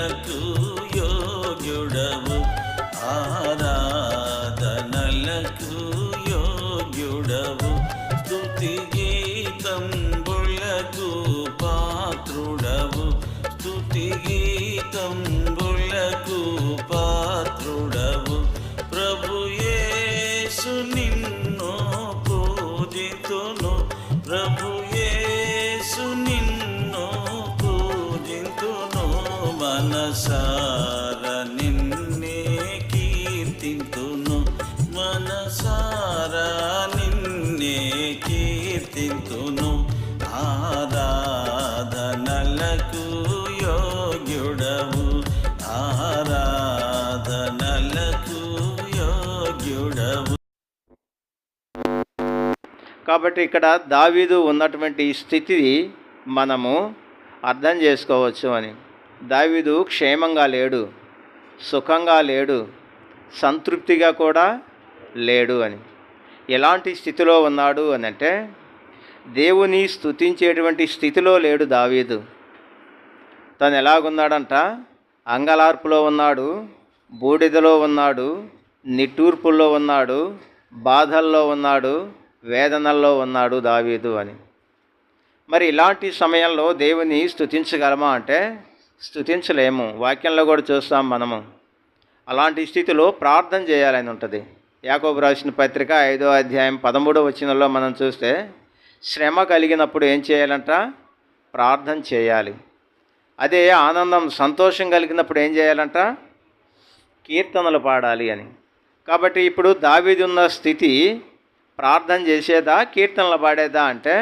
ఆరాధనలకు కాబట్టి ఇక్కడ దావీదు ఉన్నటువంటి స్థితి మనము అర్థం చేసుకోవచ్చు అని. దావీదు క్షేమంగా లేడు సుఖంగా లేడు సంతృప్తిగా కూడా లేడు అని. ఎలాంటి స్థితిలో ఉన్నాడు అని అంటే దేవుని స్తుతించేటువంటి స్థితిలో లేడు దావీదు. తను ఎలాగున్నాడంట? అంగలార్పులో ఉన్నాడు బూడిదలో ఉన్నాడు నిట్టూర్పుల్లో ఉన్నాడు బాధల్లో ఉన్నాడు వేదనల్లో ఉన్నాడు దావీదు అని. మరి ఇలాంటి సమయంలో దేవుని స్థుతించగలమా అంటే స్తుతించలేము. వాక్యంలో కూడా చూస్తాం మనము. అలాంటి స్థితిలో ప్రార్థన చేయాలని ఉంటుంది. యాకోబు రాసిన పత్రిక ఐదో అధ్యాయం పదమూడో వచ్చినలో మనం చూస్తే శ్రమ కలిగినప్పుడు ఏం చేయాలంట? ప్రార్థన చేయాలి. అదే ఆనందం సంతోషం కలిగినప్పుడు ఏం చేయాలంట? కీర్తనలు పాడాలి అని. కాబట్టి ఇప్పుడు దావీది ఉన్న స్థితి ప్రార్థన చేసేదా కీర్తనలు పాడేదా అంటే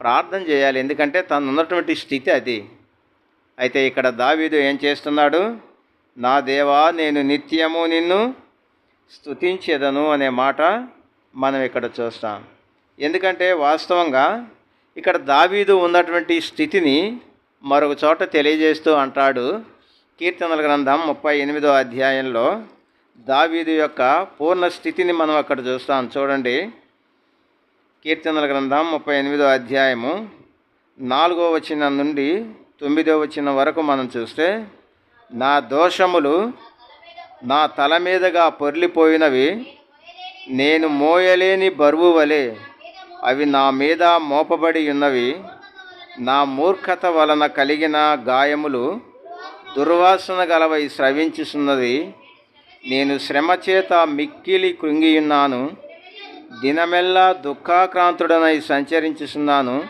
ప్రార్థన చేయాలి. ఎందుకంటే తను ఉన్నటువంటి స్థితి అది. అయితే ఇక్కడ దావీదు ఏం చేస్తున్నాడు? నా దేవా నేను నిత్యము నిన్ను స్థుతించేదను అనే మాట మనం ఇక్కడ చూస్తాం. ఎందుకంటే వాస్తవంగా ఇక్కడ దావీదు ఉన్నటువంటి స్థితిని మరొక చోట తెలియజేస్తూ అంటాడు. కీర్తనల గ్రంథం ముప్పై ఎనిమిదో అధ్యాయంలో దావీదు యొక్క పూర్ణ స్థితిని మనం అక్కడ చూస్తాం. చూడండి. కీర్తనల గ్రంథం ముప్పై ఎనిమిదో అధ్యాయము నాలుగో వచనం నుండి తొమ్మిదో వచనం వరకు మనం చూస్తే నా దోషములు నా తల మీదుగా పొర్లిపోయినవి నేను మోయలేని బరువు వలె అవి నా మీద మోపబడి ఉన్నవి. నా మూర్ఖత వలన కలిగిన గాయములు దుర్వాసన గలవై స్రవించుచున్నది. నేను శ్రమ చేత మిక్కిలి కృంగియున్నాను. దినమెల్లా దుఃఖాక్రాంతుడనై సంచరించుచున్నాను.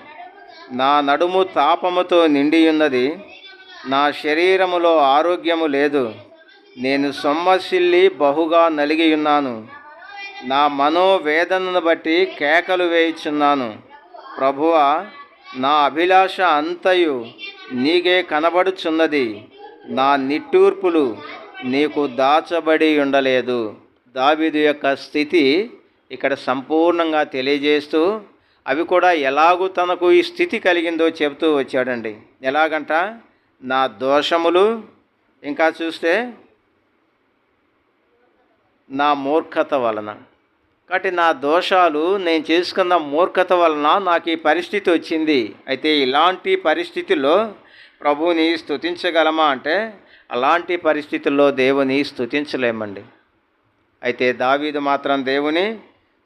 నా నడుము తాపముతో నిండియున్నది. నా శరీరములో ఆరోగ్యము లేదు. నేను సొమ్మసిల్లి బహుగా నలిగియున్నాను. నా మనోవేదనను బట్టి కేకలు వేయుచున్నాను. ప్రభువా నా అభిలాష అంతయు నీకే కనబడుచున్నది. నా నిట్టూర్పులు నీకు దాచబడి ఉండలేదు. దావీదు యొక్క స్థితి ఇక్కడ సంపూర్ణంగా తెలియజేస్తూ అవి కూడా ఎలాగూ తనకు ఈ స్థితి కలిగిందో చెబుతూ వచ్చాడండి. ఎలాగంట? నా దోషములు ఇంకా చూస్తే నా మూర్ఖత వలన. కాబట్టి నా దోషాలు నేను చేసుకున్న మూర్ఖత వలన నాకు ఈ పరిస్థితి వచ్చింది. అయితే ఇలాంటి పరిస్థితిలో ప్రభువుని స్తుతించగలమా అంటే అలాంటి పరిస్థితుల్లో దేవుని స్థుతించలేమండి అయితే దావీదు మాత్రం దేవుని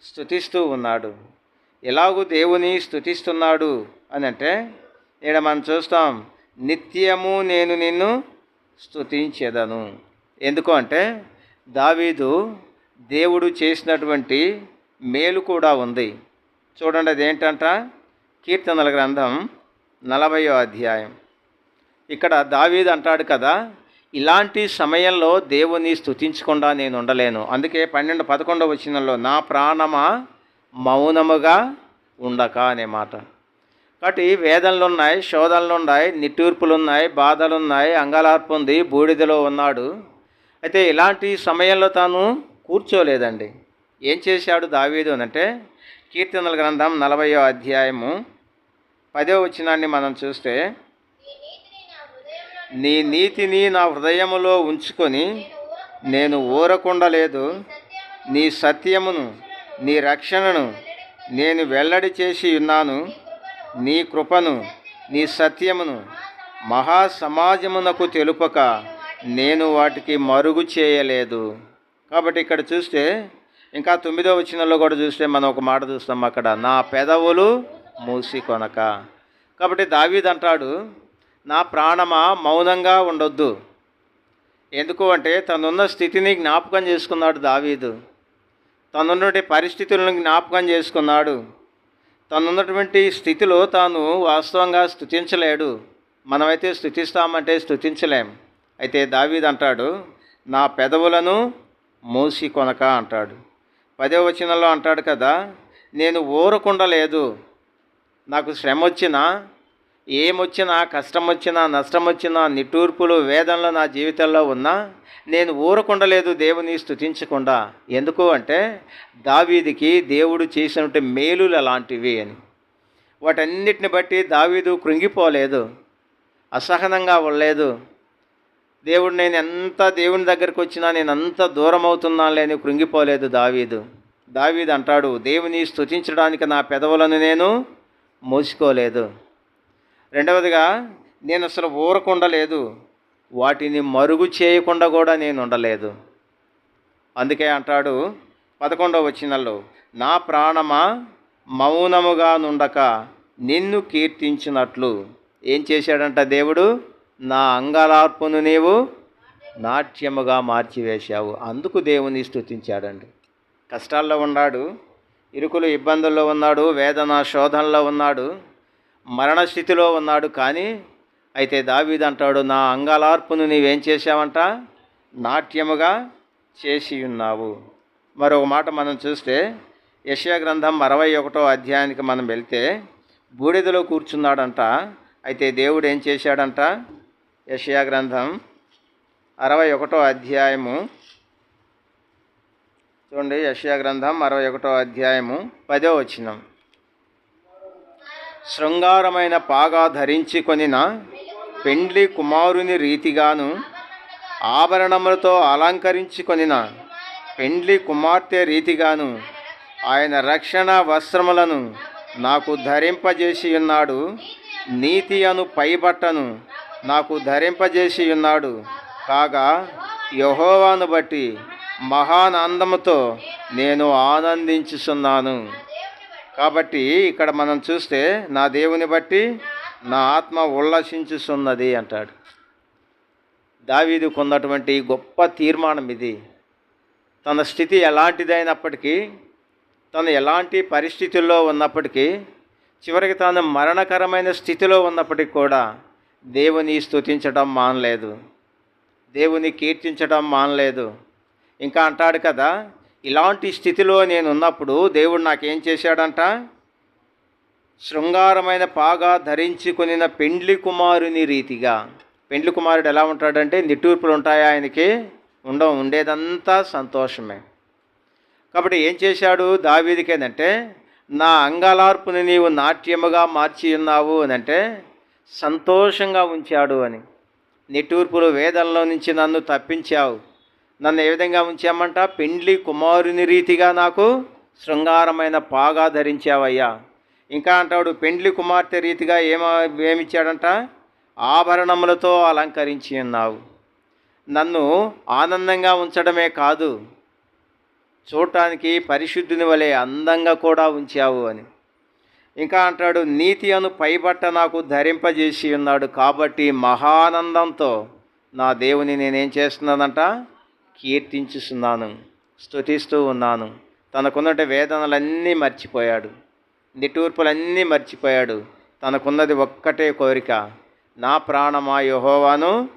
స్థుతిస్తూ ఉన్నాడు. ఎలాగూ దేవుని స్థుతిస్తున్నాడు అని అంటే ఇక్కడ మనం చూస్తాం నిత్యము నేను నిన్ను స్థుతించేదను ఎందుకు అంటే దావీదు దేవుడు చేసినటువంటి మేలు కూడా ఉంది. చూడండి అదేంటంట? కీర్తనల గ్రంథం నలభయో అధ్యాయం. ఇక్కడ దావీదు అంటాడు కదా ఇలాంటి సమయంలో దేవుని స్తుతించకుండా నేను ఉండలేను. అందుకే పన్నెండు పదకొండవ వచనంలో నా ప్రాణమా మౌనముగా ఉండక అనే మాట. కాబట్టి వేదనలు ఉన్నాయి శోధనలు ఉన్నాయి నిట్టూర్పులు ఉన్నాయి బాధలు ఉన్నాయి అంగలార్పు ఉంది బూడిదలో ఉన్నాడు. అయితే ఇలాంటి సమయంలో తాను కూర్చోలేదండి. ఏం చేశాడు దావీదు అనంటే కీర్తనల గ్రంథం నలభయో అధ్యాయము పదో వచనాన్ని మనం చూస్తే నీ నీతిని నా హృదయములో ఉంచుకొని నేను ఊరకుండలేదు. నీ సత్యమును నీ రక్షణను నేను వెల్లడి చేసి ఉన్నాను. నీ కృపను నీ సత్యమును మహా సమాజమునకు తెలుపక నేను వాటికి మరుగు చేయలేదు. కాబట్టి ఇక్కడ చూస్తే ఇంకా తొమ్మిదో వచ్చినలో కూడా చూస్తే మనం ఒక మాట చూస్తాం అక్కడ నా పెదవులు మూసి కొనక కాబట్టి దావీద్ అంటాడు నా ప్రాణమా మౌనంగా ఉండొద్దు. ఎందుకు అంటే తనున్న స్థితిని జ్ఞాపకం చేసుకున్నాడు దావీదు. తనున్నటువంటి పరిస్థితులను జ్ఞాపకం చేసుకున్నాడు. తనున్నటువంటి స్థితిలో తాను వాస్తవంగా స్థుతించలేడు. మనమైతే స్థుతిస్తామంటే స్థుతించలేం. అయితే దావీద్ అంటాడు నా పెదవులను మూసి కొనక అంటాడు. పదే వచనంలో అంటాడు కదా నేను ఊరకుండలేదు. నాకు శ్రమ వచ్చినా ఏమొచ్చినా కష్టం వచ్చినా నష్టం వచ్చినా నిట్టూర్పులు వేదనలు నా జీవితంలో ఉన్నా నేను ఊరకుండలేదు దేవుని స్థుతించకుండా ఎందుకు అంటే దావీదికి దేవుడు చేసినటువంటి మేలులు అలాంటివి అని. వాటన్నిటిని బట్టి దావీదు కృంగిపోలేదు అసహనంగా ఉండలేదు. దేవుడు నేను ఎంత దేవుని దగ్గరికి వచ్చినా నేను అంత దూరం అవుతున్నాను లేని కృంగిపోలేదు దావీదు. దావీదు అంటాడు దేవుని స్థుతించడానికి నా పెదవులను నేను మోసుకోలేదు. రెండవదిగా నేను అసలు ఊరకుండలేదు వాటిని మరుగు చేయకుండా కూడా నేను ఉండలేదు. అందుకే అంటాడు పదకొండవ వచనంలో నా ప్రాణమా మౌనముగా నుండక నిన్ను కీర్తించినట్లు. ఏం చేశాడంట దేవుడు? నా అంగలార్పును నీవు నాట్యముగా మార్చివేశావు. అందుకు దేవుని స్తుతించాడండి. కష్టాల్లో ఉన్నాడు ఇరుకులు ఇబ్బందుల్లో ఉన్నాడు వేదన శోధనలో ఉన్నాడు. మరణస్థితిలో ఉన్నాడు కానీ అయితే దావీదంటాడు నా అంగలార్పును నీవేం చేశావంట? నాట్యముగా చేసి ఉన్నావు. మరొక మాట మనం చూస్తే యశయ గ్రంథం అరవై ఒకటో అధ్యాయానికి మనం వెళ్తే బూడిదలో కూర్చున్నాడంట. అయితే దేవుడు ఏం చేశాడంట? యశ్యా గ్రంథం అరవై ఒకటో అధ్యాయము. చూడండి యశయా గ్రంథం అరవై ఒకటో అధ్యాయము పదో వచ్చినాం శృంగారమైన పాగా ధరించి కొనిన పెండ్లి కుమారుని రీతిగాను ఆభరణములతో అలంకరించి కొనిన పెండ్లి కుమార్తె రీతిగాను ఆయన రక్షణ వస్త్రములను నాకు ధరింపజేసి ఉన్నాడు నీతి అను పైబట్టను నాకు ధరింపజేసి ఉన్నాడు కాగా యహోవాను బట్టి మహానందముతో నేను ఆనందించుచున్నాను. కాబట్టి ఇక్కడ మనం చూస్తే నా దేవుని బట్టి నా ఆత్మ ఉల్లసించుచున్నది అంటాడు. దావీదు కొన్నటువంటి గొప్ప తీర్మానం ఇది. తన స్థితి ఎలాంటిదైనప్పటికీ తను ఎలాంటి పరిస్థితుల్లో ఉన్నప్పటికీ చివరికి తాను మరణకరమైన స్థితిలో ఉన్నప్పటికీ కూడా దేవుని స్థుతించడం మానలేదు. దేవుని కీర్తించడం మానలేదు. ఇంకా అంటాడు కదా ఇలాంటి స్థితిలో నేను ఉన్నప్పుడు దేవుడు నాకేం చేశాడంట? శృంగారమైన పాగా ధరించి కొనిన పెండ్లి కుమారుని రీతిగా. పెండ్లి కుమారుడు ఎలా ఉంటాడంటే నిట్టూర్పులు ఉంటాయా ఆయనకి? ఉండవు ఉండేదంతా సంతోషమే. కాబట్టి ఏం చేశాడు? దావీదికి ఏంటంటే నా అంగలార్పుని నీవు నాట్యముగా మార్చి ఉన్నావు అనంటే అంటే సంతోషంగా ఉంచాడు అని. నిట్టూర్పులు వేదంలో నుంచి నన్ను తప్పించావు. నన్ను ఏ విధంగా ఉంచామంట? పెండ్లి కుమారుని రీతిగా నాకు శృంగారమైన పాగా ధరించావయ్యా. ఇంకా అంటాడు పెండ్లి కుమార్తె రీతిగా ఏమ ఏమిచ్చాడంట? ఆభరణములతో అలంకరించి ఉన్నావు. నన్ను ఆనందంగా ఉంచడమే కాదు చూడటానికి పరిశుద్ధుని వలె అందంగా కూడా ఉంచావు అని. ఇంకా అంటాడు నీతి అను పైబట్ట నాకు ధరింపజేసి ఉన్నాడు కాబట్టి మహానందంతో నా దేవుని నేనేం చేస్తున్నానంట? కీర్తించుస్తున్నాను స్తుతిస్తూ ఉన్నాను. తనకున్నట వేదనలన్నీ మర్చిపోయాడు. నిటూర్పులన్నీ మర్చిపోయాడు. తనకున్నది ఒక్కటే కోరిక నా ప్రాణమా యహోవాను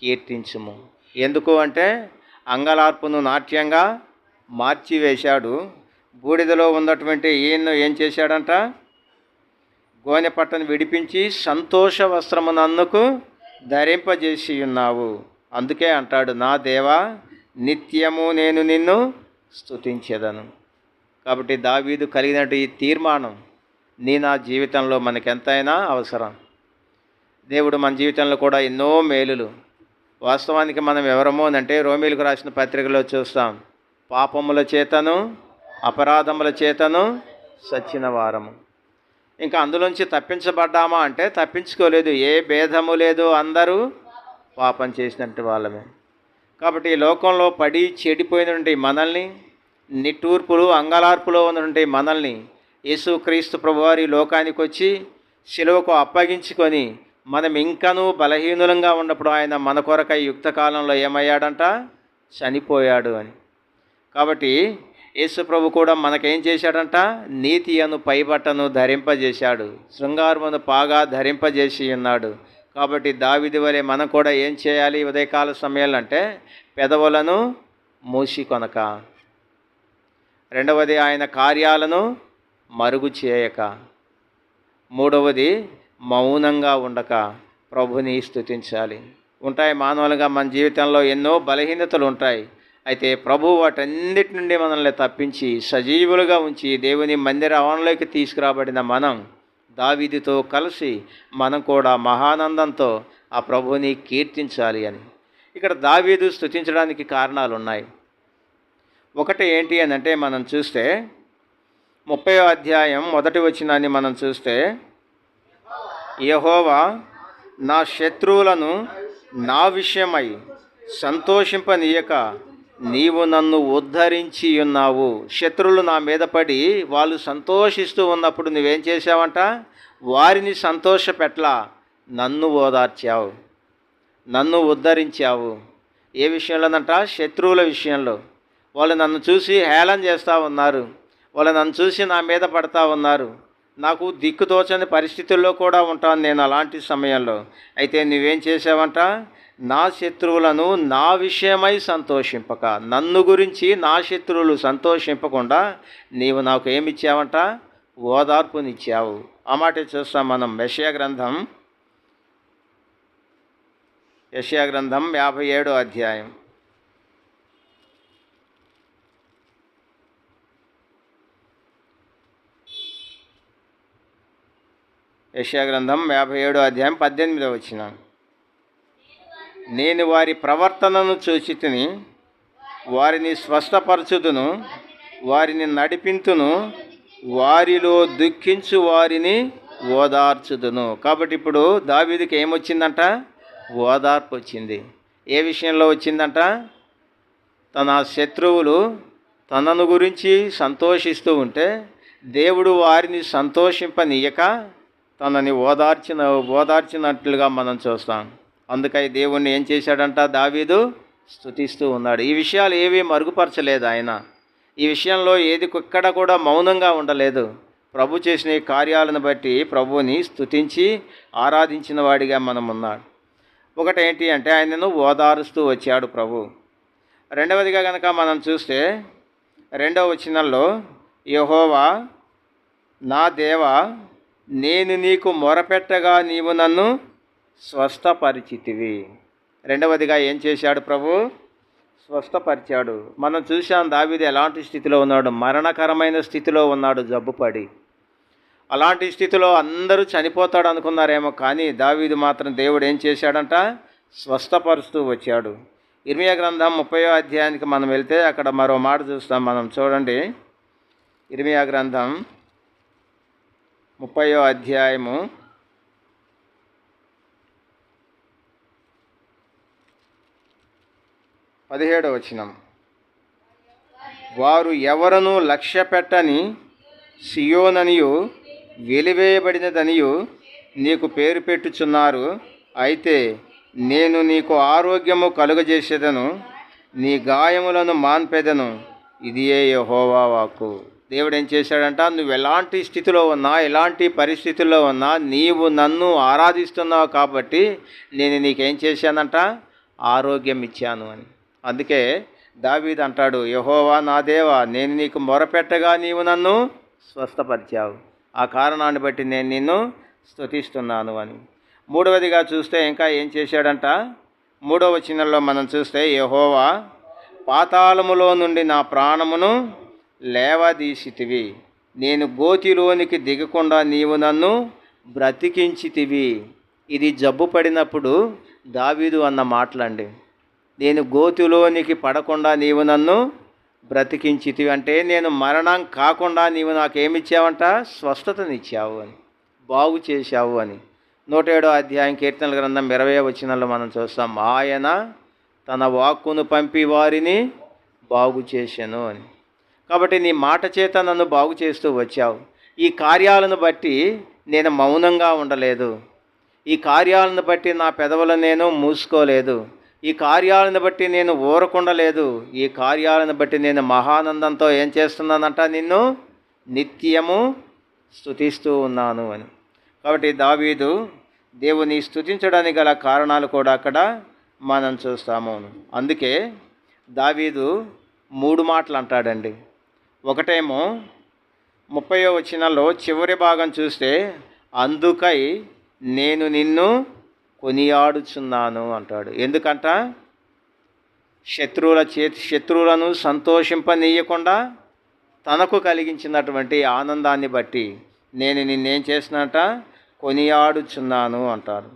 కీర్తించుము. ఎందుకు అంటే అంగలార్పును నాట్యంగా మార్చివేశాడు. బూడిదలో ఉన్నటువంటి ఈయన్ను ఏం చేశాడంట? గోనె పట్టను విడిపించి సంతోష వస్త్రమునందుకు ధరింపజేసి ఉన్నావు అందుకే అంటాడు నా దేవా నిత్యము నేను నిన్ను స్తుతించేదను. కాబట్టి దావీదు కలిగినట్టు ఈ తీర్మానం నీ నా జీవితంలో మనకెంతైనా అవసరం. దేవుడు మన జీవితంలో కూడా ఎన్నో మేలులు. వాస్తవానికి మనం ఎవరమో అంటే రోమిలకు రాసిన పత్రికలో చూస్తాం. పాపముల చేతను అపరాధముల చేతను సచ్చిన వారము. ఇంకా అందులోంచి తప్పించబడ్డామా అంటే తప్పించుకోలేదు. ఏ భేదము లేదు అందరూ పాపం చేసినట్టు వాళ్ళమే. కాబట్టి ఈ లోకంలో పడి చెడిపోయినటువంటి మనల్ని నిట్టూర్పులు అంగలార్పులో ఉన్నటువంటి మనల్ని యేసుక్రీస్తు ప్రభువారి లోకానికి వచ్చి శిలువకు అప్పగించుకొని మనం ఇంకనూ బలహీనులంగా ఉన్నప్పుడు ఆయన మన కొరకై యుక్త కాలంలో ఏమయ్యాడంట? చనిపోయాడు అని. కాబట్టి యేసు ప్రభు కూడా మనకేం చేశాడంట? నీతి అను పైబట్టను ధరింపజేశాడు. శృంగారమును పాగా ధరింపజేసి ఉన్నాడు. కాబట్టి దావిది వలె మనం కూడా ఏం చేయాలి? ఉదయకాల సమయంలో అంటే పెదవులను మూసి కొనక రెండవది ఆయన కార్యాలను మరుగు చేయక మూడవది మౌనంగా ఉండక ప్రభుని స్తుతించాలి. ఉంటాయి మానవులుగా మన జీవితంలో ఎన్నో బలహీనతలు ఉంటాయి. అయితే ప్రభు వాటన్నిటి నుండి మనల్ని తప్పించి సజీవులుగా ఉంచి దేవుని మందిర ఆవరణలోకి తీసుకురాబడిన మనం దావీదుతో కలిసి మనం కూడా మహానందంతో ఆ ప్రభుని కీర్తించాలి అని. ఇక్కడ దావీదు స్థుతించడానికి కారణాలు ఉన్నాయి ఒకటి ఏంటి అని అంటే మనం చూస్తే ముప్పై అధ్యాయం మొదటి వచ్చినాన్ని మనం చూస్తే యహోవా నా శత్రువులను నా విషయమై సంతోషింపనీయక నీవు నన్ను ఉద్ధరించి ఉన్నావు. శత్రువులు నా మీద పడి వాళ్ళు సంతోషిస్తూ ఉన్నప్పుడు నువ్వేం చేసావంట వారిని సంతోషపెట్ల. నన్ను ఓదార్చావు. నన్ను ఉద్ధరించావు. ఏ విషయంలోనంట? శత్రువుల విషయంలో. వాళ్ళు నన్ను చూసి హేళన చేస్తూ ఉన్నారు. వాళ్ళు నన్ను చూసి నా మీద పడతా ఉన్నారు. నాకు దిక్కుతోచని పరిస్థితుల్లో కూడా ఉంటాను నేను అలాంటి సమయంలో. అయితే నువ్వేం చేసావంట నా శత్రువులను నా విషయమై సంతోషింపక. నన్ను గురించి నా శత్రువులు సంతోషింపకుండా నీవు నాకు ఏమిచ్చావంట? ఓదార్పునిచ్చావు. ఆ మాట చూస్తాం మనం యెషయా గ్రంథం. యెషయా గ్రంథం యాభై ఏడో అధ్యాయం. యెషయా గ్రంథం యాభై ఏడో అధ్యాయం పద్దెనిమిదో వచ్చినాను నేను వారి ప్రవర్తనను చూచి తిని వారిని స్వస్థపరచుదును వారిని నడిపింతును వారిలో దుఃఖించు వారిని ఓదార్చుదును. కాబట్టి ఇప్పుడు దావీదికి ఏమొచ్చిందంట? ఓదార్పు వచ్చింది. ఏ విషయంలో వచ్చిందంట? తన శత్రువులు తనను గురించి సంతోషిస్తూ ఉంటే దేవుడు వారిని సంతోషింపనీయక తనని ఓదార్చిన ఓదార్చినట్లుగా మనం చూస్తాం. అందుకై దేవుణ్ణి ఏం చేశాడంట? దావీదు స్థుతిస్తూ ఉన్నాడు. ఈ విషయాలు ఏవి మరుగుపరచలేదు ఆయన. ఈ విషయంలో ఏది ఎక్కడ కూడా మౌనంగా ఉండలేదు. ప్రభు చేసిన కార్యాలను బట్టి ప్రభువుని స్థుతించి ఆరాధించిన వాడిగా మనం ఉన్నాడు ఒకటి ఏంటి అంటే ఆయనను ఓదారుస్తూ వచ్చాడు ప్రభు. రెండవదిగా కనుక మనం చూస్తే రెండవ వచనంలో యహోవా నా దేవా నేను నీకు మొరపెట్టగా నీవు నన్ను స్వస్థపరిచితివి. రెండవదిగా ఏం చేశాడు ప్రభు? స్వస్థపరిచాడు. మనం చూసాం దావిది ఎలాంటి స్థితిలో ఉన్నాడు? మరణకరమైన స్థితిలో ఉన్నాడు జబ్బుపడి. అలాంటి స్థితిలో అందరూ చనిపోతాడు అనుకున్నారేమో కానీ దావీదు మాత్రం దేవుడు ఏం చేశాడంట? స్వస్థపరుస్తూ వచ్చాడు. ఇర్మియా గ్రంథం ముప్పయో అధ్యాయానికి మనం వెళ్తే అక్కడ మరో మాట చూస్తాం. మనం చూడండి. ఇర్మియా గ్రంథం ముప్పయో అధ్యాయము పదిహేడవ వచనం. వారు ఎవరను లక్ష్య పెట్టని సియోననియు వెలివేయబడినదనియు నీకు పేరు పెట్టుచున్నారు. అయితే నేను నీకు ఆరోగ్యము కలుగజేసేదను నీ గాయములను మాన్పెదను. ఇదియే యహోవా వాక్కు. దేవుడు ఏం చేశాడంట? నువ్వు ఎలాంటి స్థితిలో ఉన్నా ఎలాంటి పరిస్థితుల్లో ఉన్నా నీవు నన్ను ఆరాధిస్తున్నావు కాబట్టి నేను నీకేం చేశానంట? ఆరోగ్యం ఇచ్చాను అని. అందుకే దావీద్ అంటాడు యహోవా నా దేవా నేను నీకు మొరపెట్టగా నీవు నన్ను స్వస్థపరిచావు. ఆ కారణాన్ని బట్టి నేను నిన్ను స్థుతిస్తున్నాను అని. మూడవదిగా చూస్తే ఇంకా ఏం చేశాడంట? మూడవ వచనంలో మనం చూస్తే యహోవా పాతాళములో నుండి నా ప్రాణమును లేవదీసితివి. నేను గోతిలోనికి దిగకుండా నీవు నన్ను బ్రతికించితివి. ఇది జబ్బు పడినప్పుడు దావీదు అన్న మాటలండి. నేను గోతిలోనికి పడకుండా నీవు నన్ను బ్రతికించితివి అంటే నేను మరణం కాకుండా నీవు నాకేమిచ్చావంట? స్వస్థతనిచ్చావు అని. బాగు చేశావు అని. నూట ఏడో అధ్యాయం కీర్తనల గ్రంథం ఇరవై వచ్చినలో మనం చూస్తాం. ఆయన తన వాక్కును పంపి వారిని బాగు చేశాను అని. కాబట్టి నీ మాట చేత నన్ను బాగు చేస్తూ వచ్చావు. ఈ కార్యాలను బట్టి నేను మౌనంగా ఉండలేదు. ఈ కార్యాలను బట్టి నా పెదవులు నేను మూసుకోలేదు. ఈ కార్యాలను బట్టి నేను ఊరకుండలేదు. ఈ కార్యాలను బట్టి నేను మహానందంతో ఏం చేస్తున్నానంట? నిన్ను నిత్యము స్థుతిస్తూ ఉన్నాను అని. కాబట్టి దావీదు దేవుని స్థుతించడానికి గల కారణాలు కూడా అక్కడ మనం చూస్తాము. అందుకే దావీదు మూడు మాటలు అంటాడండి. ఒకటేమో ముప్పయో వచ్చినలో చివరి భాగం చూస్తే అందుకై నేను నిన్ను కొనియాడుచున్నాను అంటాడు. ఎందుకంట? శత్రువుల చేతి శత్రువులను సంతోషింపనీయకుండా తనకు కలిగించినటువంటి ఆనందాన్ని బట్టి నేను నిన్నేం చేసినట? కొనియాడుచున్నాను అంటారు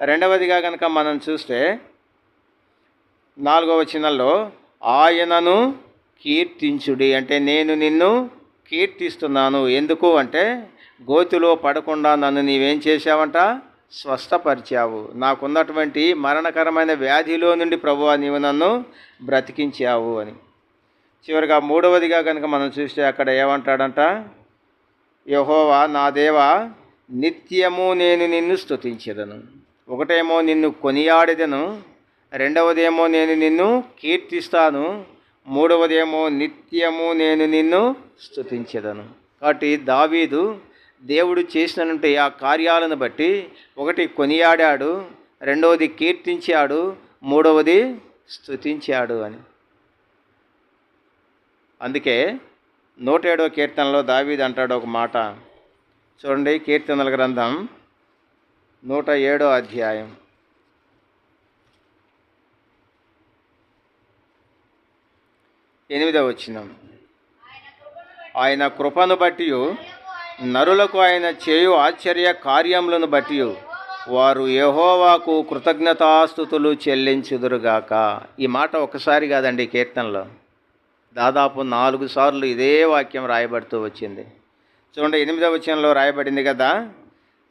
రెండవదిగా కనుక మనం చూస్తే నాలుగవ చిన్నలో ఆయనను కీర్తించుడి. అంటే నేను నిన్ను కీర్తిస్తున్నాను. ఎందుకు? అంటే గోతిలో పడకుండా నన్ను నీవేం చేశావంట? స్వస్థపరిచావు. నాకున్నటువంటి మరణకరమైన వ్యాధిలో నుండి ప్రభువా నీవు నన్ను బ్రతికించావు అని. చివరిగా మూడవదిగా కనుక మనం చూస్తే అక్కడ ఏమంటాడంట? యహోవా నా దేవ నిత్యము నేను నిన్ను స్తుతించదను. ఒకటేమో నిన్ను కొనియాడేదను. రెండవదేమో నేను నిన్ను కీర్తిస్తాను. మూడవదేమో నిత్యము నేను నిన్ను స్తుతించదను. కాబట్టి దావీదు దేవుడు చేసినటువంటి ఆ కార్యాలను బట్టి ఒకటి కొనియాడాడు రెండవది కీర్తించాడు మూడవది స్తుతించాడు అని. అందుకే నూట ఏడవ కీర్తనలో దావీది అంటాడు ఒక మాట. చూడండి కీర్తనల గ్రంథం నూట ఏడో అధ్యాయం. ఎనిమిదవ వచ్చినాం ఆయన కృపను బట్టి నరులకు ఆయన చేయు ఆశ్చర్య కార్యములను బట్టి వారు యహోవాకు కృతజ్ఞతాస్థుతులు చెల్లించుదురుగాక. ఈ మాట ఒకసారి కాదండి కీర్తనలో. దాదాపు నాలుగు సార్లు ఇదే వాక్యం రాయబడుతూ వచ్చింది. చూడండి ఎనిమిదవ వచనంలో రాయబడింది కదా?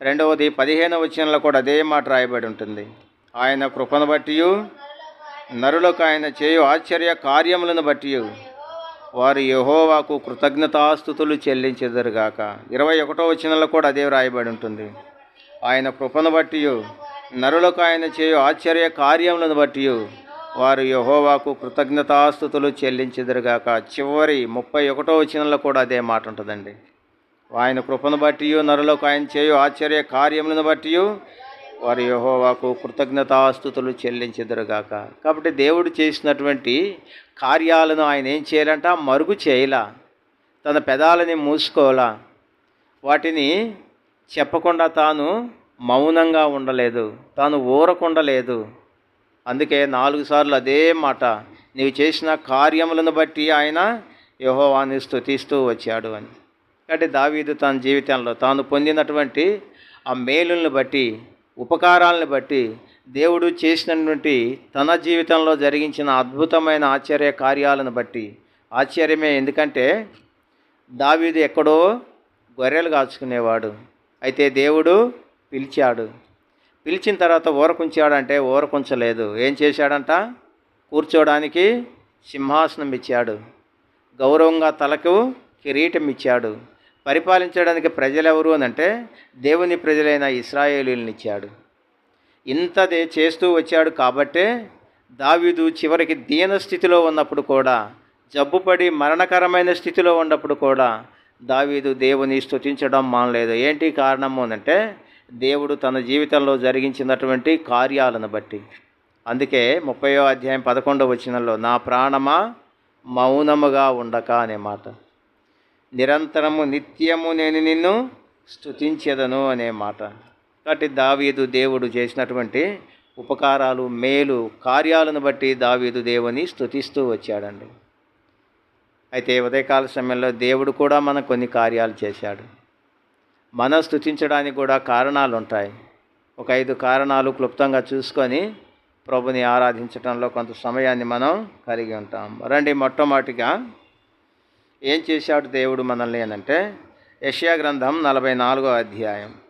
రెండవది పదిహేనవ వచనంలో కూడా అదే మాట రాయబడి ఉంటుంది. ఆయన కృపను బట్టి నరులకు ఆయన చేయు ఆశ్చర్య కార్యములను బట్టి వారు యహోవాకు కృతజ్ఞతాస్థుతులు చెల్లించెదరుగాక. ఇరవై ఒకటో వచనంలో కూడా అదే వ్రాయబడి ఉంటుంది. ఆయన కృపను బట్టి నరులకు ఆయన చేయు ఆశ్చర్య కార్యములను బట్టి వారు యహోవాకు కృతజ్ఞతాస్థుతులు చెల్లించెదరుగాక. చివరి ముప్పై ఒకటో వచనంలో కూడా అదే మాట ఉంటుందండి. ఆయన కృపను బట్టి నరులకు ఆయన చేయు ఆశ్చర్య కార్యములను బట్టి వారి యహోవాకు కృతజ్ఞతాస్థుతులు చెల్లించెదరుగాక. కాబట్టి దేవుడు చేసినటువంటి కార్యాలను ఆయన ఏం చేయాలంట? మరుగు చేయలా. తన పెదాలని మూసుకోలా వాటిని చెప్పకుండా తాను మౌనంగా ఉండలేదు. తాను ఊరకుండలేదు. అందుకే నాలుగు సార్లు అదే మాట. నీవు చేసిన కార్యములను బట్టి ఆయన యహోవాన్ని స్థుతిస్తూ వచ్చాడు అని. కాబట్టి దావీదు తన జీవితంలో తాను పొందినటువంటి ఆ మేలులను బట్టి ఉపకారాలను బట్టి దేవుడు చేసినటువంటి తన జీవితంలో జరిగించిన అద్భుతమైన ఆశ్చర్య కార్యాలను బట్టి. ఆశ్చర్యమే ఎందుకంటే దావీదు ఎక్కడో గొర్రెలు కాచుకునేవాడు. అయితే దేవుడు పిలిచాడు. పిలిచిన తర్వాత ఊరకుంచాడంటే ఊరకుంచలేదు. ఏం చేశాడంట? కూర్చోడానికి సింహాసనం ఇచ్చాడు గౌరవంగా తలకు కిరీటం ఇచ్చాడు పరిపాలించడానికి ప్రజలెవరు అని అంటే దేవుని ప్రజలైన ఇస్రాయేలీలనిచ్చాడు. ఇంతదే చేస్తూ వచ్చాడు కాబట్టే దావీదు చివరికి దీన స్థితిలో ఉన్నప్పుడు కూడా జబ్బుపడి మరణకరమైన స్థితిలో ఉన్నప్పుడు కూడా దావీదు దేవుని స్తుతించడం మానలేదు. ఏంటి కారణము అంటే దేవుడు తన జీవితంలో జరిగించినటువంటి కార్యాలను బట్టి. అందుకే ముప్పయో అధ్యాయం పదకొండవ వచనంలో నా ప్రాణమా మౌనముగా ఉండక అనే మాట. నిరంతరము నిత్యము నేను నిన్ను స్తుతించెదను అనే మాట. కాబట్టి దావీదు దేవుడు చేసినటువంటి ఉపకారాలు మేలు కార్యాలను బట్టి దావీదు దేవుని స్థుతిస్తూ వచ్చాడండి. అయితే ఉదయకాల సమయంలో దేవుడు కూడా మన కొన్ని కార్యాలు చేశాడు. మనం స్థుతించడానికి కూడా కారణాలు ఉంటాయి. ఒక ఐదు కారణాలు క్లుప్తంగా చూసుకొని ప్రభుని ఆరాధించడంలో కొంత సమయాన్ని మనం కలిగి ఉంటాం. రండి మొట్టమొదటిగా ఏం చేశాడు దేవుడు మనల్ని అనంటే యషియా యష్యా గ్రంథం నలభై నాలుగో అధ్యాయం.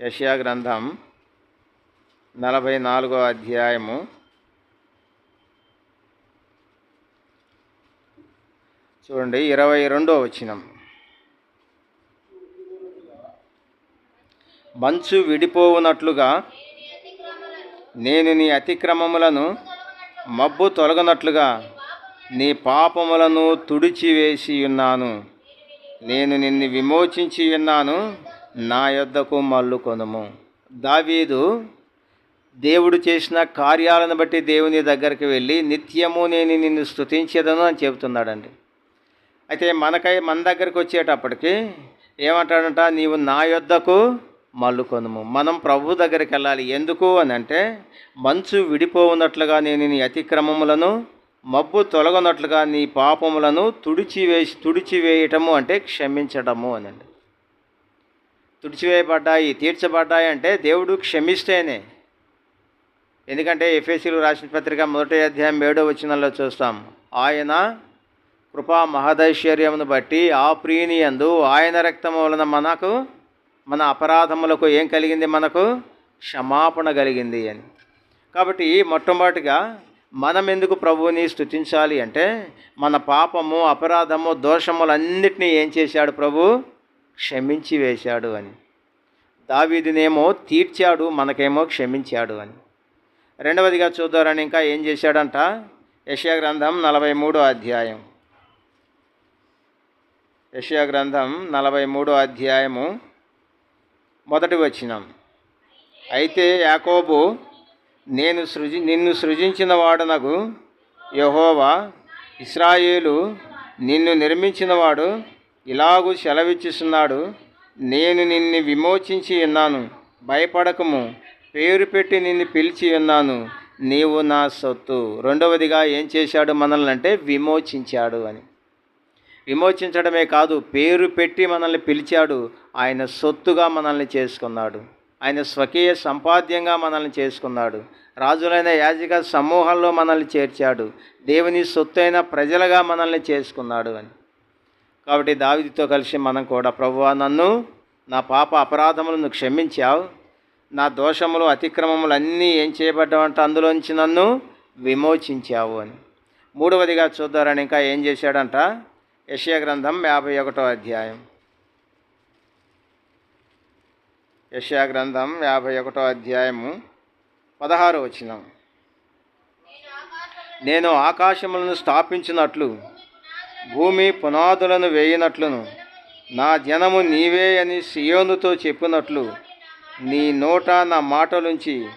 యషియా గ్రంథం నలభై నాలుగో అధ్యాయము. చూడండి ఇరవై రెండో వచనం. మంచు విడిపోవునట్లుగా నేను నీ అతిక్రమములను మబ్బు తొలగనట్లుగా నీ పాపములను తుడిచివేసి ఉన్నాను. నేను నిన్ను విమోచించి ఉన్నాను. నా యొద్దకు మల్లుకొనుము దావీదు దేవుడు చేసిన కార్యాలను బట్టి దేవుని దగ్గరికి వెళ్ళి నిత్యము నేను నిన్ను స్తుతించేదను అని చెబుతున్నాడండి. అయితే మనకై మన దగ్గరికి వచ్చేటప్పటికి ఏమంటాడంట నీవు నా యొద్దకు మల్లుకొనుము మనం ప్రభు దగ్గరికి వెళ్ళాలి. ఎందుకు అని అంటే మంచు విడిపోవునట్లుగా నేను నీ అతిక్రమములను మబ్బు తొలగనట్లుగా నీ పాపములను తుడిచివేసి తుడిచివేయటము అంటే క్షమించడము అనండి. తుడిచివేయబడ్డాయి తీర్చబడ్డాయి అంటే దేవుడు క్షమిస్తేనే. ఎందుకంటే ఎఫ్ఎస్సీలు రాసిన పత్రిక మొదటి అధ్యాయం ఏడో వచనంలో చూస్తాం. ఆయన కృపా మహదైశ్వర్యమును బట్టి ఆ ప్రియుని యందు ఆయన రక్తము వలన మనకు మన అపరాధములకు ఏం కలిగింది మనకు? క్షమాపణ కలిగింది అని. కాబట్టి మొట్టమొదటిగా మనం ఎందుకు ప్రభువుని స్థుతించాలి అంటే మన పాపము అపరాధము దోషములన్నిటినీ ఏం చేశాడు ప్రభు? క్షమించి వేశాడు అని. దావీదినేమో తీర్చాడు మనకేమో క్షమించాడు అని. రెండవదిగా చూద్దారని ఇంకా ఏం చేశాడంట? యషయా గ్రంథం నలభై మూడో అధ్యాయం. యషయా గ్రంథం నలభై మూడో అధ్యాయము మొదటి వచనం. అయితే యాకోబు నేను సృజి నిన్ను సృజించిన వాడనగు యహోవా ఇస్రాయేలు నిన్ను నిర్మించినవాడు ఇలాగూ సెలవిచ్చుస్తున్నాడు నేను నిన్ను విమోచించి ఉన్నాను భయపడకము పేరు పెట్టి నిన్ను పిలిచి ఉన్నాను. నీవు నా సొత్తు. రెండవదిగా ఏం చేశాడు మనల్ని అంటే విమోచించాడు అని. విమోచించడమే కాదు పేరు పెట్టి మనల్ని పిలిచాడు. ఆయన సొత్తుగా మనల్ని చేసుకున్నాడు. ఆయన స్వకీయ సంపాద్యంగా మనల్ని చేసుకున్నాడు. రాజులైన యాజక సమూహంలో మనల్ని చేర్చాడు. దేవుని సొత్తైన ప్రజలుగా మనల్ని చేసుకున్నాడు అని. కాబట్టి దావిదితో కలిసి మనం కూడా ప్రభువా నన్ను నా పాప అపరాధములను క్షమించావు. నా దోషములు అతిక్రమములు అన్నీ ఏం చేయబడ్డావంటే అందులోంచి నన్ను విమోచించావు అని. మూడవదిగా చూద్దారని ఇంకా ఏం చేశాడంట? యషయా గ్రంథం యాభై ఒకటో అధ్యాయం. యషయా గ్రంథం యాభై ఒకటో అధ్యాయము పదహారు వచనం. నేను ఆకాశములను స్థాపించినట్లు భూమి పునాదులను వేయినట్లును నా జనము నీవే అని సియోనుతో చెప్పినట్లు నీ నోట నా మాటలుంచి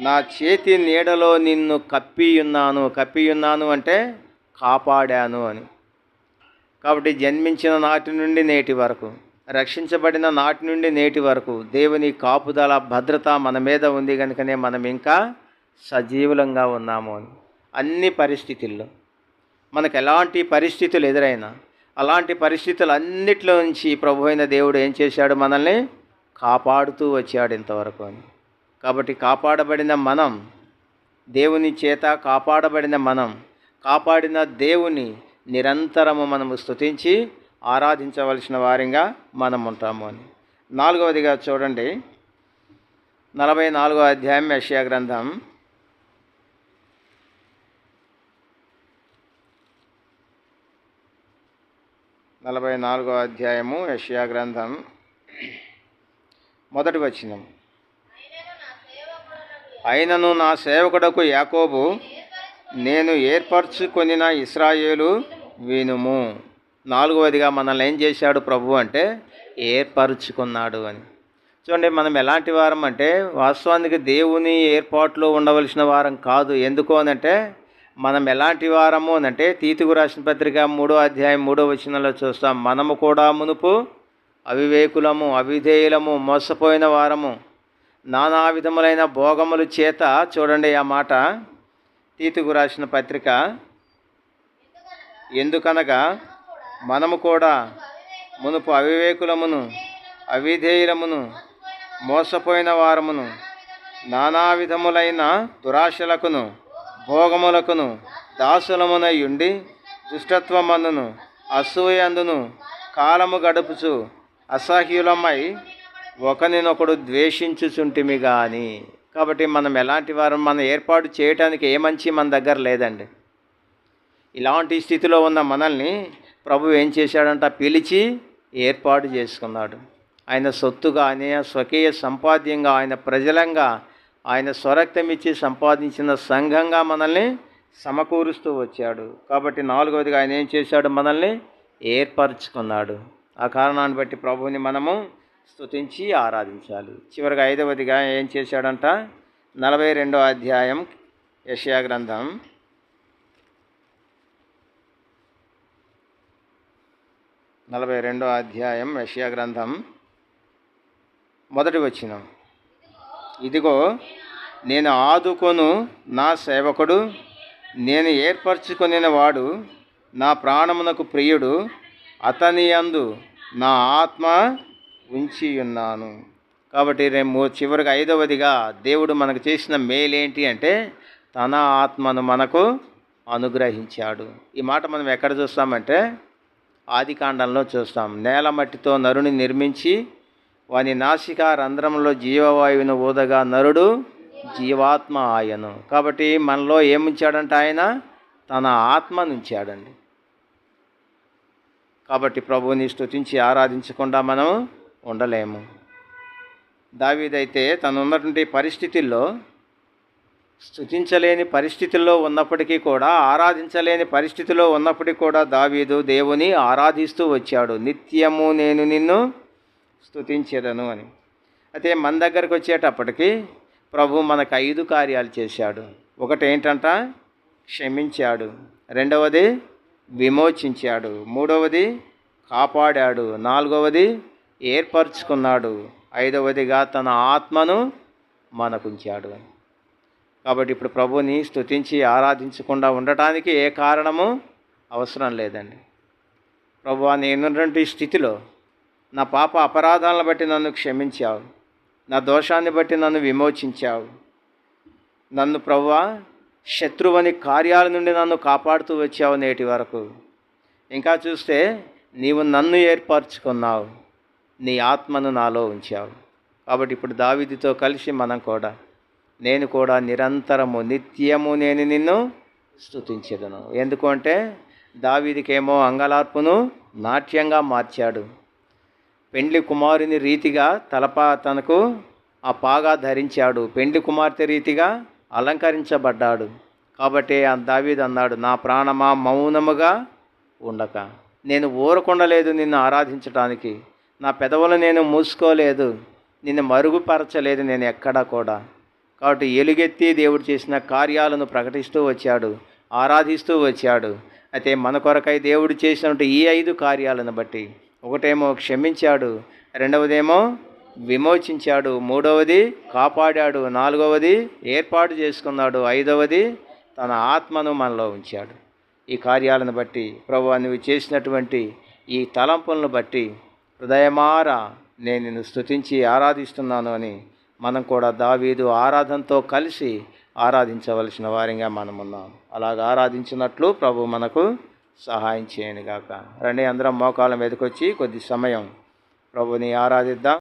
నా చేతి నీడలో నిన్ను కప్పియున్నాను. కప్పియున్నాను అంటే కాపాడాను అని. కాబట్టి జన్మించిన నాటి నుండి నేటి వరకు రక్షించబడిన నాటి నుండి నేటి వరకు దేవుని కాపుదల భద్రత మన మీద ఉంది కనుకనే మనం ఇంకా సజీవులంగా ఉన్నాము అని. అన్ని పరిస్థితుల్లో మనకు ఎలాంటి పరిస్థితులు ఎదురైనా అలాంటి పరిస్థితులు అన్నిట్లో నుంచి ప్రభు అయిన దేవుడు ఏం చేశాడు మనల్ని కాపాడుతూ వచ్చాడు ఇంతవరకు అని. కాబట్టి కాపాడబడిన మనం దేవుని చేత కాపాడబడిన మనం కాపాడిన దేవుని నిరంతరము మనము స్తుతించి ఆరాధించవలసిన వారిగా మనం ఉంటాము అని. నాలుగవదిగా చూడండి. నలభై నాలుగో అధ్యాయం యెషయా గ్రంథం. నలభై నాలుగో అధ్యాయము యెషయా గ్రంథం. మొదటి వచనం అయినను నా సేవకుడకు యాకోబు నేను ఏర్పరచుకొనిన ఇస్రాయేలు వినుము. నాలుగవదిగా మనల్ని ఏం చేశాడు ప్రభు అంటే ఏర్పరుచుకున్నాడు అని. చూడండి మనం ఎలాంటి వారం అంటే వాస్తవానికి దేవుని ఏర్పాట్లో ఉండవలసిన వారం కాదు. ఎందుకు అనంటే మనం ఎలాంటి వారము అనంటే తీతుగు రాసిన పత్రిక మూడో అధ్యాయం మూడో వచనంలో చూస్తాం. మనము కూడా మునుపు అవివేకులము అవిధేయులము మోసపోయిన వారము నానా విధములైన భోగముల చేత చూడండి ఆ మాట తీతుకు రాసిన పత్రిక ఎందుకనగా మనము కూడా మునుపు అవివేకులమును అవిధేయులమును మోసపోయిన వారమును నానా విధములైన దురాశలకును భోగములకును దాసులమునై ఉండి దుష్టత్వమందును అసూయందును కాలము గడుపుచు అసహ్యులమై ఒకరినొకడు ద్వేషించుచుంటిమి కానీ కాబట్టి మనం ఎలాంటి వారం మనం ఏర్పాటు చేయటానికి ఏ మంచి మన దగ్గర లేదండి. ఇలాంటి స్థితిలో ఉన్న మనల్ని ప్రభు ఏం చేశాడంట? పిలిచి ఏర్పాటు చేసుకున్నాడు. ఆయన సొత్తుగా ఆయన స్వకీయ సంపాద్యంగా ఆయన ప్రజలంగా ఆయన స్వరక్తం ఇచ్చి సంపాదించిన సంఘంగా మనల్ని సమకూరుస్తూ వచ్చాడు. కాబట్టి నాలుగవదిగా ఆయన ఏం చేశాడు? మనల్ని ఏర్పరచుకున్నాడు. ఆ కారణాన్ని బట్టి ప్రభువుని మనము స్తుతించి ఆరాధించాలి. చివరిగా ఐదవదిగా ఏం చేశాడంట? నలభై రెండో అధ్యాయం యశయా గ్రంథం నలభై రెండో అధ్యాయం యషయా గ్రంథం మొదటి వచ్చిన ఇదిగో నేను ఆదుకొను నా సేవకుడు నేను ఏర్పరచుకొనిన వాడు నా ప్రాణమునకు ప్రియుడు అతని అందు నా ఆత్మ ఉంచి ఉన్నాను కాబట్టి రేపు చివరిగా ఐదవదిగా దేవుడు మనకు చేసిన మేలేంటి అంటే తన ఆత్మను మనకు అనుగ్రహించాడు. ఈ మాట మనం ఎక్కడ చూస్తామంటే ఆదికాండంలో చూస్తాం. నేల మట్టితో నరుని నిర్మించి వాని నాసిక రంధ్రంలో జీవవాయువును ఊదగా నరుడు జీవాత్మ ఆయను. కాబట్టి మనలో ఏముంచాడంట ఆయన? తన ఆత్మను ఉంచాడండి కాబట్టి ప్రభువుని స్థుతించి ఆరాధించకుండా మనం ఉండలేము. దావీదైతే తను ఉన్నటువంటి పరిస్థితుల్లో స్థుతించలేని పరిస్థితుల్లో ఉన్నప్పటికీ కూడా ఆరాధించలేని పరిస్థితిలో ఉన్నప్పటికీ కూడా దావీదు దేవుని ఆరాధిస్తూ వచ్చాడు. నిత్యము నేను నిన్ను స్థుతించేదను అని. అయితే మన దగ్గరకు వచ్చేటప్పటికి ప్రభు మనకు ఐదు కార్యాలు చేశాడు. ఒకటి ఏంటంట? క్షమించాడు. రెండవది విమోచించాడు. మూడవది కాపాడాడు. నాలుగవది ఏర్పరచుకున్నాడు. ఐదవదిగా తన ఆత్మను మనకుంచాడు. కాబట్టి ఇప్పుడు ప్రభుని స్తుతించి ఆరాధించకుండా ఉండటానికి ఏ కారణము అవసరం లేదండి. ప్రభు నేనున్నటువంటి స్థితిలో నా పాప అపరాధాలను బట్టి నన్ను క్షమించావు. నా దోషాన్ని బట్టి నన్ను విమోచించావు. నన్ను ప్రభువా శత్రువని కార్యాల నుండి నన్ను కాపాడుతూ వచ్చావు నేటి వరకు. ఇంకా చూస్తే నీవు నన్ను ఏర్పరచుకున్నావు. నీ ఆత్మను నాలో ఉంచావు. కాబట్టి ఇప్పుడు దావిదితో కలిసి మనం కూడా నేను కూడా నిరంతరము నిత్యము నేను నిన్ను స్థుతించదును ఎందుకంటే దావీదికేమో అంగలార్పును నాట్యంగా మార్చాడు. పెండ్లి కుమారుని రీతిగా తలపా తనకు ఆ పాగా ధరించాడు. పెండ్లి కుమార్తె రీతిగా అలంకరించబడ్డాడు. కాబట్టి ఆ దావీద్ అన్నాడు నా ప్రాణమా మౌనముగా ఉండక. నేను ఊరకుండలేదు నిన్ను ఆరాధించటానికి. నా పెదవులు నేను మూసుకోలేదు. నిన్ను మరుగుపరచలేదు నేను ఎక్కడా కూడా. కాబట్టి ఎలుగెత్తి దేవుడు చేసిన కార్యాలను ప్రకటిస్తూ వచ్చాడు ఆరాధిస్తూ వచ్చాడు. అయితే మన కొరకై దేవుడు చేసినటువంటి ఈ ఐదు కార్యాలను బట్టి ఒకటేమో క్షమించాడు రెండవదేమో విమోచించాడు మూడవది కాపాడాడు నాలుగవది ఏర్పాటు చేసుకున్నాడు ఐదవది తన ఆత్మను మనలో ఉంచాడు. ఈ కార్యాలను బట్టి ప్రభు నువ్వు చేసినటువంటి ఈ తలంపులను బట్టి హృదయమారా నేను నిన్ను స్తుతించి ఆరాధిస్తున్నాను అని మనం కూడా దావీదు ఆరాధనతో కలిసి ఆరాధించవలసిన వారిగా మనం ఉన్నాం అలాగ ఆరాధించినట్లు ప్రభు మనకు సహాయం చేయనుగాక. రండి అందరం మోకాలం మీదకొచ్చి కొద్ది సమయం ప్రభుని ఆరాధిద్దాం.